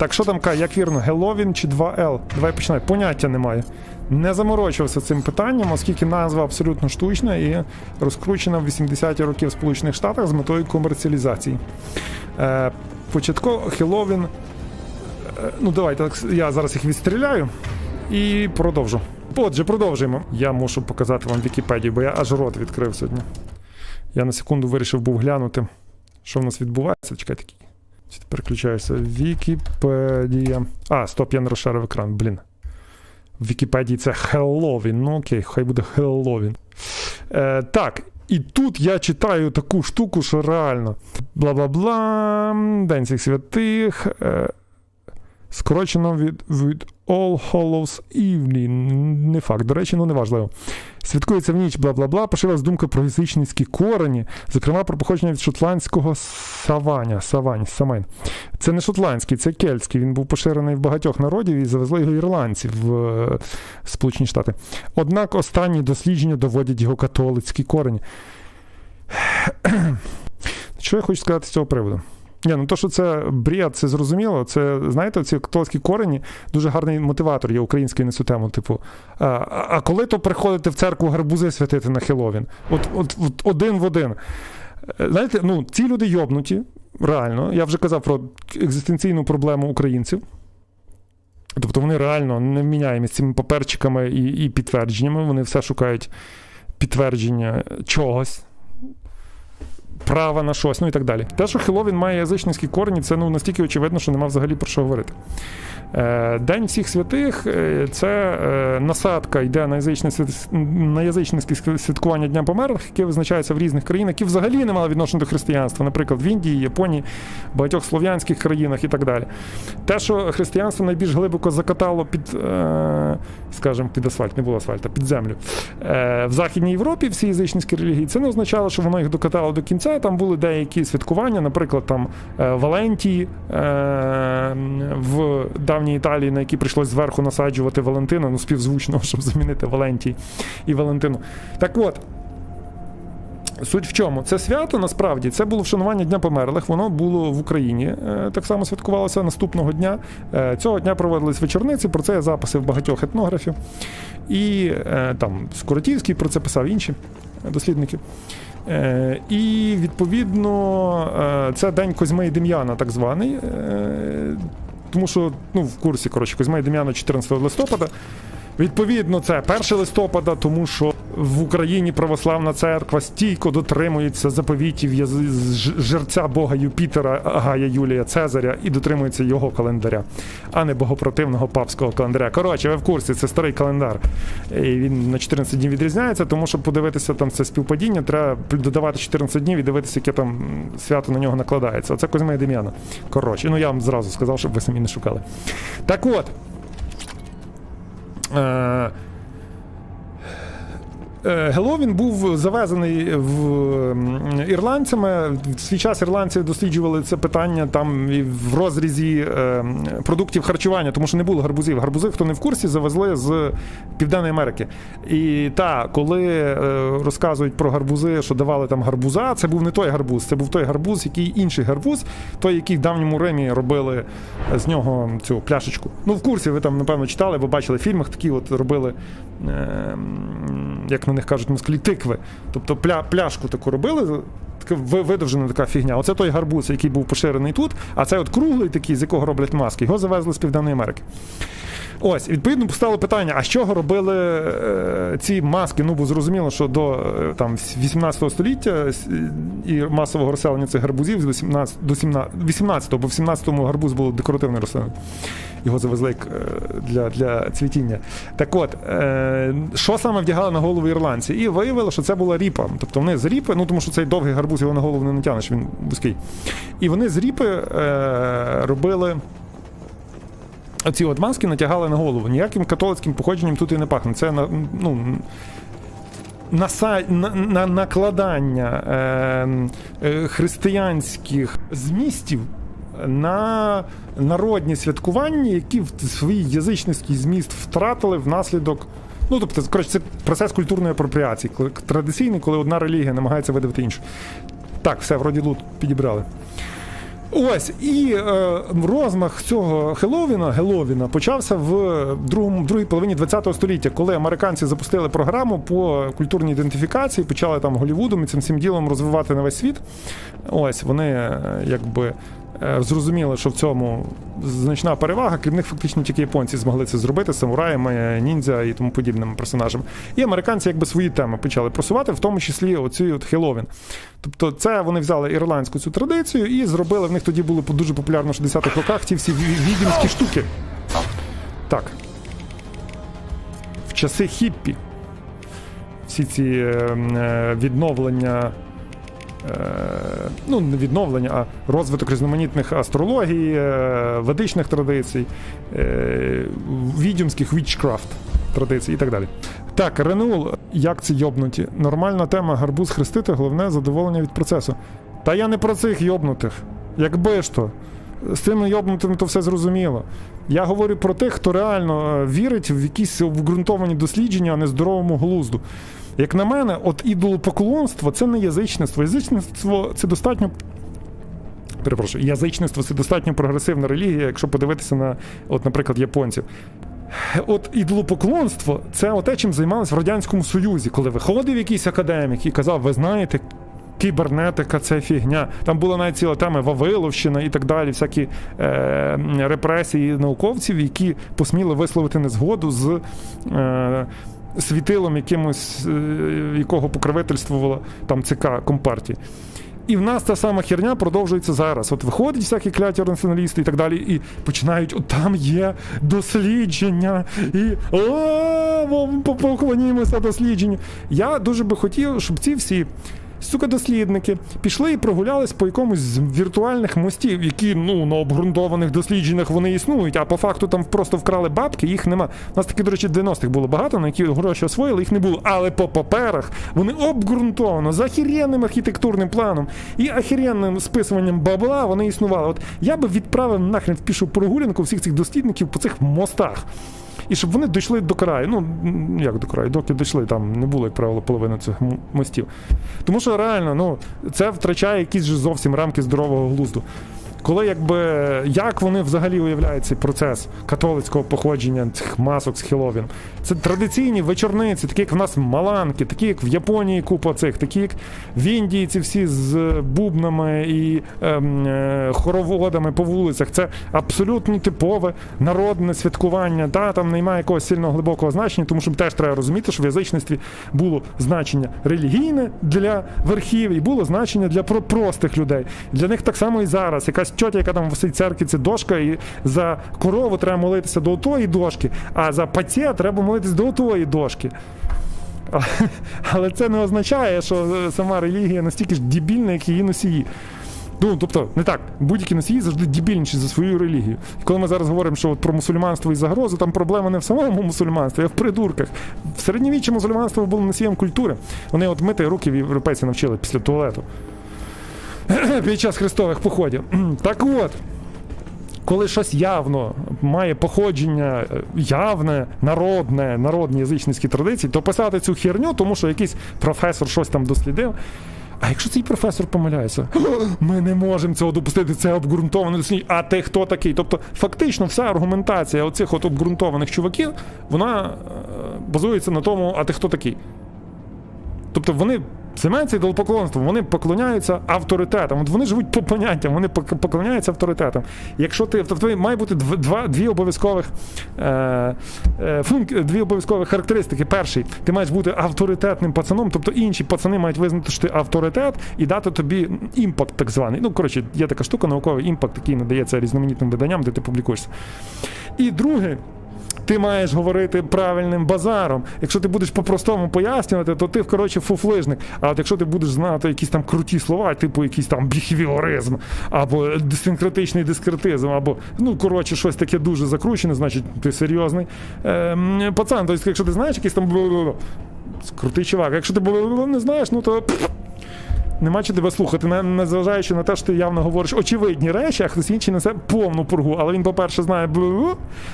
Так, що там каже, як вірно, Геловін чи 2L? Давай починай. Поняття немає. Не заморочувався цим питанням, оскільки назва абсолютно штучна і розкручена в 80-ті роки в Сполучених Штатах з метою комерціалізації. Е, початково Хеловін. Е, ну, давайте я зараз їх відстріляю і продовжу. Отже, продовжуємо. Я мушу показати вам Вікіпедію, бо я аж рот відкрив сьогодні. Я на секунду вирішив був глянути, що в нас відбувається. Чекайте. Чи ти переключаюся? Вікіпедія. А, стоп, я не розшарив екран, блін. В Вікіпедії це Хеллоуін. Ну окей, хай буде Хеллоуін. Е, так, і тут я читаю таку штуку, що реально. Бла-бла-бла. День цих святих. Е, скорочено від, від All Hallows Evening. Не факт, до речі, ну неважливо. Святкується в ніч, бла-бла-бла. Поширилась думка про язичницькі корені, зокрема про походження від шотландського саваня. Савань, самайн. Це не шотландський, це кельтський. Він був поширений в багатьох народів і завезли його ірландці в е, Сполучені Штати. Однак останні дослідження доводять його католицькі корені. Що я хочу сказати з цього приводу? Ні, ну то, що це бред, це зрозуміло. Це, знаєте, ці католицькі корені дуже гарний мотиватор є української на цю тему. Типу, а, а коли то приходити в церкву гарбузи святити на Хеловін? От, от, от один в один. Знаєте, ну ці люди йобнуті, реально. Я вже казав про екзистенційну проблему українців. Тобто вони реально не міняємо з цими паперчиками і, і підтвердженнями. Вони все шукають підтвердження чогось. Права на щось, ну і так далі. Те, що Хеловін має язичницькі корені, це ну настільки очевидно, що нема взагалі про що говорити. Е, День всіх святих е, це е, насадка йде на язичне, на язичницьке святкування Дня померлих, яке визначається в різних країнах, які взагалі не мали відношення до християнства, наприклад, в Індії, Японії, багатьох слов'янських країнах і так далі. Те, що християнство найбільш глибоко закатало під, скажімо, під асфальт, не було асфальта, під землю. В Західній Європі всі язичницькі релігії, це не означало, що воно їх докатало до кінця. Там були деякі святкування, наприклад, там е, Валентії е, в давній Італії, на які прийшлось зверху насаджувати Валентина, ну співзвучно, щоб замінити Валентій і Валентину. Так от. Суть в чому? Це свято насправді це було вшанування Дня померлих. Воно було в Україні. е, Так само святкувалося наступного дня. Цього дня проводились вечорниці. Про це є записи в багатьох етнографів. І там Скоротівський про це писав інші дослідники. Е, І відповідно е, це день Козьми і Дем'яна, так званий. Е, Тому що ну, в курсі коротше, Козьма і Дем'яна 14 листопада. Відповідно, це 1 листопада, тому що в Україні православна церква стійко дотримується заповітів жерця Бога Юпітера Гая Юлія Цезаря і дотримується його календаря, а не богопротивного папського календаря. Коротше, ви в курсі, це старий календар. І він на 14 днів відрізняється, тому щоб подивитися там це співпадіння, треба додавати 14 днів і дивитися, яке там свято на нього накладається. Оце Козьма і Дем'яна. Коротше, ну я вам зразу сказав, щоб ви самі не шукали. Так от. Е, е, Геловін був завезений в ірландцями. В свій час ірландці досліджували це питання там і в розрізі е, продуктів харчування, тому що не було гарбузів. Гарбузи, хто не в курсі, завезли з Південної Америки. І та, коли е, розказують про гарбузи, що давали там гарбуза, це був не той гарбуз, це був той гарбуз, який інший гарбуз, той, який в давньому Римі робили з нього цю пляшечку. Ну, в курсі ви там, напевно, читали, бо бачили в фільмах такі от робили, як на них кажуть, москалі, тикви. Тобто пля, пляшку таку робили. Така видовжена така фігня. Оце той гарбуз, який був поширений тут, а це от круглий такий, з якого роблять маски. Його завезли з Південної Америки. Ось, відповідно, постало питання: а з чого робили е, ці маски? Ну, бо зрозуміло, що до е, там 18 століття і масового розселення цих гарбузів з 18 до 17, 18-го, бо в 17-му гарбуз був декоративний рослин. Його завезли е, для, для цвітіння. Так от, е, що саме вдягали на голову ірландці? І виявило, що це була ріпа. Тобто вони з ріпи, ну тому що цей довгий гарбуз його на голову не натягнеш, він вузький. І вони з ріпи е, робили. Оці от маски натягали на голову. Ніяким католицьким походженням тут і не пахне. Це ну, наса, на, на, накладання е, е, християнських змістів на народні святкування, які в свій язичницький зміст втратили внаслідок. Ну, тобто, коротше, це процес культурної апропріації, традиційний, коли одна релігія намагається видавати іншу. Так, все, вроді лут підібрали. Ось і е, розмах цього Хеловіна, Геловіна почався в другому другій половині ХХ століття, коли американці запустили програму по культурній ідентифікації, почали там Голлівудом і цим всім ділом розвивати на весь світ. Ось вони е, якби. Е, Зрозуміли, що в цьому значна перевага, крім них фактично тільки японці змогли це зробити самураями, ніндзя і тому подібними персонажами. І американці якби свої теми почали просувати, в тому числі оцю от Хеловін. Тобто, це вони взяли ірландську цю традицію і зробили. В них тоді були дуже популярно в 60-х роках ті всі ві- відьмські штуки. Так. В часи хіппі. Всі ці е, е, відновлення. Е, ну, не відновлення, а розвиток різноманітних астрологій, е, ведичних традицій, е, відьомських witchcraft традицій і так далі. Так, Ренул, як це йобнуті? Нормальна тема гарбуз хрестити, головне задоволення від процесу. Та я не про цих йобнутих. Якби ж то. З цими йобнутими то все зрозуміло. Я говорю про тих, хто реально вірить в якісь обґрунтовані дослідження, а не здоровому глузду. Як на мене, от ідолопоклонство це не язичництво. Язичництво це достатньо. Перепрошую, язичництво це достатньо прогресивна релігія, якщо подивитися на, от, наприклад, японців. От ідолопоклонство це те, чим займалися в Радянському Союзі, коли виходив якийсь академік і казав, ви знаєте, кібернетика це фігня. Там була навіть ціла тема Вавиловщина і так далі, всякі е, репресії науковців, які посміли висловити незгоду з. Е, Світилом якимось, е, якого покровительствувала там ЦК Компартії. І в нас та сама херня продовжується зараз. От виходять всякі кляті націоналісти і так далі, і починають, от там є дослідження, і о, поклонімося дослідженню. Я дуже би хотів, щоб ці всі. Сука, дослідники пішли і прогулялись по якомусь з віртуальних мостів, які ну на обґрунтованих дослідженнях вони існують, а по факту там просто вкрали бабки, їх нема. У нас таки, до речі, 90-х було багато, на які гроші освоїли, їх не було. Але по паперах вони обґрунтовано з ахіренним архітектурним планом і ахіренним списуванням бабла вони існували. От я би відправив нахрен в пішу прогулянку всіх цих дослідників по цих мостах. І щоб вони дійшли до краю. Ну, як до краю, доки дійшли, там не було, як правило, половини цих мостів. Тому що реально, ну, це втрачає якісь ж зовсім рамки здорового глузду. Коли якби як вони взагалі уявляють цей процес католицького походження цих масок з Хіловін? Це традиційні вечорниці, такі як в нас маланки, такі як в Японії купа цих, такі як в Індії ці всі з бубнами і ем, е, хороводами по вулицях. Це абсолютно типове народне святкування. Та там немає якогось сильного глибокого значення, тому що теж треба розуміти, що в язичництві було значення релігійне для верхів і було значення для про- простих людей. Для них так само і зараз. Якась тьотя, яка там в цій церкві, це дошка, і за корову треба молитися до отої дошки, а за паціє треба молитися до отої дошки. Але це не означає, що е, сама релігія настільки ж дебільна, як її носії. Ну, тобто, не так, будь-які носії завжди дебільніші за свою релігію. І коли ми зараз говоримо, що от про мусульманство і загрозу, там проблема не в самому мусульманстві, а в придурках. В середньовіччі мусульманство було носієм культури. Вони от мити руки європейці навчили після туалету. Під час хрестових походів. Так от. Коли щось явно має походження явне, народне, народні язичницькі традиції, то писати цю херню, тому що якийсь професор щось там дослідив. А якщо цей професор помиляється, ми не можемо цього допустити, це обґрунтоване дослідження. А ти хто такий? Тобто, фактично, вся аргументація оцих от обґрунтованих чуваків, вона е, базується на тому, а ти хто такий. Тобто вони займаються ідолопоклонством, вони поклоняються авторитетам. От вони живуть по поняттям, вони поклоняються авторитетам. Якщо ти тобто має бути дв- два, дві обов'язкових е, е, функ, дві обов'язкових характеристики. Перший, ти маєш бути авторитетним пацаном, тобто інші пацани мають визнати, що ти авторитет і дати тобі імпакт, так званий. Ну, коротше, є така штука, науковий імпакт, який надається різноманітним виданням, де ти публікуєшся. І друге, ти маєш говорити правильним базаром. Якщо ти будеш по-простому пояснювати, то ти, коротше, фуфлижник. А от якщо ти будеш знати якісь там круті слова, типу якийсь там біхевіоризм, або синкретичний дискретизм, або, ну, коротше, щось таке дуже закручене, значить, ти серйозний ем, пацан. Тобто, якщо ти знаєш якийсь там крутий чувак, якщо ти не знаєш, ну то. Нема чи тебе слухати, незважаючи на те, що ти явно говориш очевидні речі, а хтось інший несе повну пургу. Але він, по-перше, знає, бу,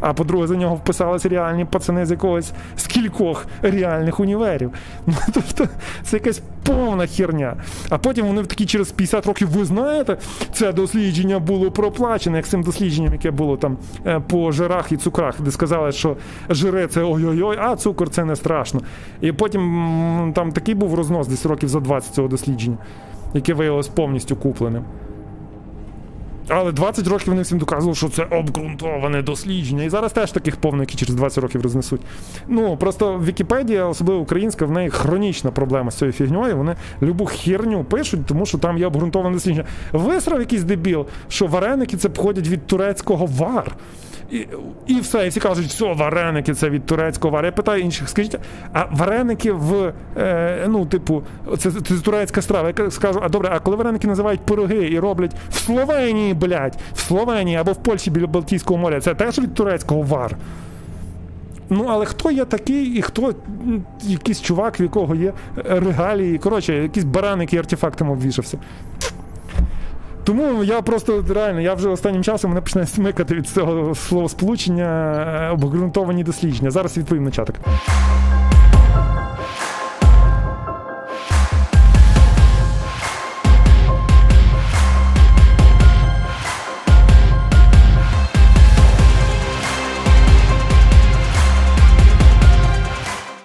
а по-друге, за нього вписалися реальні пацани з якогось з кількох реальних універів. Ну, тобто, це якась повна херня. А потім вони такі через 50 років, ви знаєте, це дослідження було проплачене, як з цим дослідженням, яке було там е, по жирах і цукрах, де сказали, що жире це ой-ой-ой, а цукор це не страшно. І потім там такий був рознос десь років за 20 цього дослідження, яке виявилось повністю купленим. Але 20 років вони всім доказували, що це обґрунтоване дослідження. І зараз теж таких повно, які через 20 років рознесуть. Ну просто Вікіпедія, особливо українська, в неї хронічна проблема з цією фігньою. Вони любу херню пишуть, тому що там є обґрунтоване дослідження. Висрав якийсь дебіл, що вареники це походять від турецького вар. І, і все, і всі кажуть, все, вареники це від турецького вар. Я питаю інших, скажіть, а вареники в е, ну, типу, це, це турецька страва. Я скажу, а добре, а коли вареники називають пироги і роблять в Словенії, блядь, в Словенії або в Польщі біля Балтійського моря, це теж від турецького вар. Ну, але хто є такий, і хто якийсь чувак, в якого є е, регалії, коротше, якісь бараники і артефактами обвішався. Тому я просто реально, я вже останнім часом мене починає смикати від цього словосполучення е, обґрунтовані дослідження. Зараз відповім на чатик.